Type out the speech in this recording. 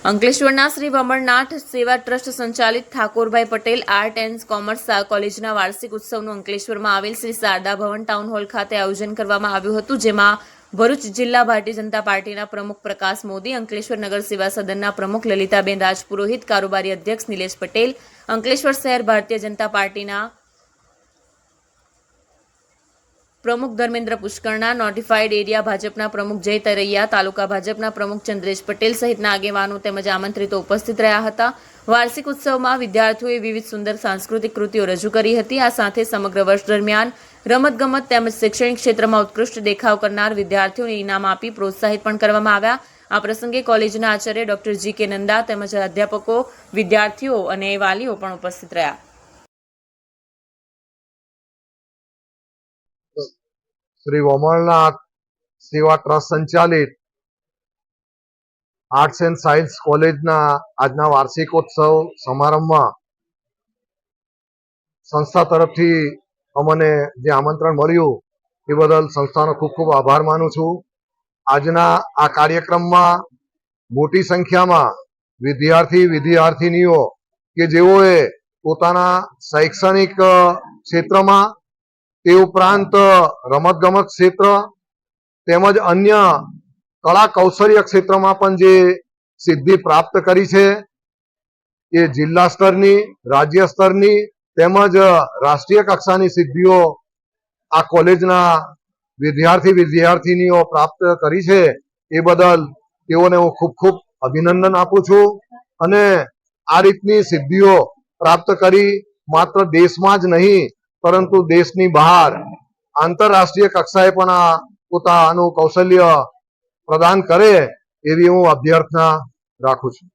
અંકલેશ્વરના શ્રી વમણનાથ સેવા ટ્રસ્ટ સંચાલિત Thakorbhai Patel art and commerce કોલેજના વાર્ષિક ઉત્સવનું અંકલેશ્વરમાં આવેલ શ્રી શારદા ભવન ટાઉન હોલ ખાતે આયોજન કરવામાં આવ્યું હતું, જેમાં ભરૂચ જિલ્લા ભારતીય જનતા પાર્ટીના પ્રમુખ પ્રકાશ મોદી, અંકલેશ્વર નગર સેવા સદનના પ્રમુખ લલિતાબેન રાજપુરોહિત, કારોબારી અધ્યક્ષ નિલેશ પટેલ, અંકલેશ્વર શહેર ભારતીય જનતા પાર્ટીના પ્રમુખ ધર્મેન્દ્ર પુષ્કરના નોટિફાઈડ એરિયા ભાજપના પ્રમુખ જય તરૈયા, તાલુકા ભાજપના પ્રમુખ ચંદ્રેશ પટેલ સહિતના આગેવાનો તેમજ આમંત્રિતો ઉપસ્થિત રહ્યા હતા. વાર્ષિક ઉત્સવમાં વિદ્યાર્થીઓએ વિવિધ સુંદર સાંસ્કૃતિક કૃતિઓ રજૂ કરી હતી. આ સાથે સમગ્ર વર્ષ દરમિયાન રમતગમત તેમજ શૈક્ષણિક ક્ષેત્રમાં ઉત્કૃષ્ટ દેખાવ કરનાર વિદ્યાર્થીઓને ઇનામ આપી પ્રોત્સાહિત પણ કરવામાં આવ્યા. આ પ્રસંગે કોલેજના આચાર્ય ડોક્ટર જી કે નંદા તેમજ અધ્યાપકો, વિદ્યાર્થીઓ અને વાલીઓ પણ ઉપસ્થિત રહ્યા. શ્રી વમળનાથ સેવા ટ્રસ્ટ સંચાલિત આર્ટ્સ એન્ડ સાયન્સ કોલેજના આજના વાર્ષિકોત્સવ સમારંભમાં સંસ્થા તરફથી અમને જે આમંત્રણ મળ્યું એ બદલ સંસ્થાનો ખૂબ ખૂબ આભાર માનું છું આજના આ કાર્યક્રમમાં મોટી સંખ્યામાં વિદ્યાર્થી વિદ્યાર્થીનીઓ કે જેઓએ પોતાના શૈક્ષણિક ક્ષેત્રમાં તે ઉપરાંત, રમતગમત ક્ષેત્ર, તેમજ અન્ય કળા કૌશલ્ય ક્ષેત્રમાં પણ જે સિદ્ધિ પ્રાપ્ત કરી છે, એ જિલ્લા સ્તરની, રાજ્ય સ્તરની, તેમજ રાષ્ટ્રીય કક્ષાની સિદ્ધિઓ આ કોલેજના વિદ્યાર્થી વિદ્યાર્થીનીઓ પ્રાપ્ત કરી છે, એ બદલ તેઓને હું ખૂબ ખૂબ અભિનંદન આપું છું અને આ રીતની સિદ્ધિઓ પ્રાપ્ત કરી માત્ર દેશમાં જ નહીં પરંતુ દેશની બહાર આંતરરાષ્ટ્રીય કક્ષાએ પણ આ પોતાનું કૌશલ્ય પ્રદાન કરે, એવી હું અભ્યર્થના રાખું છું.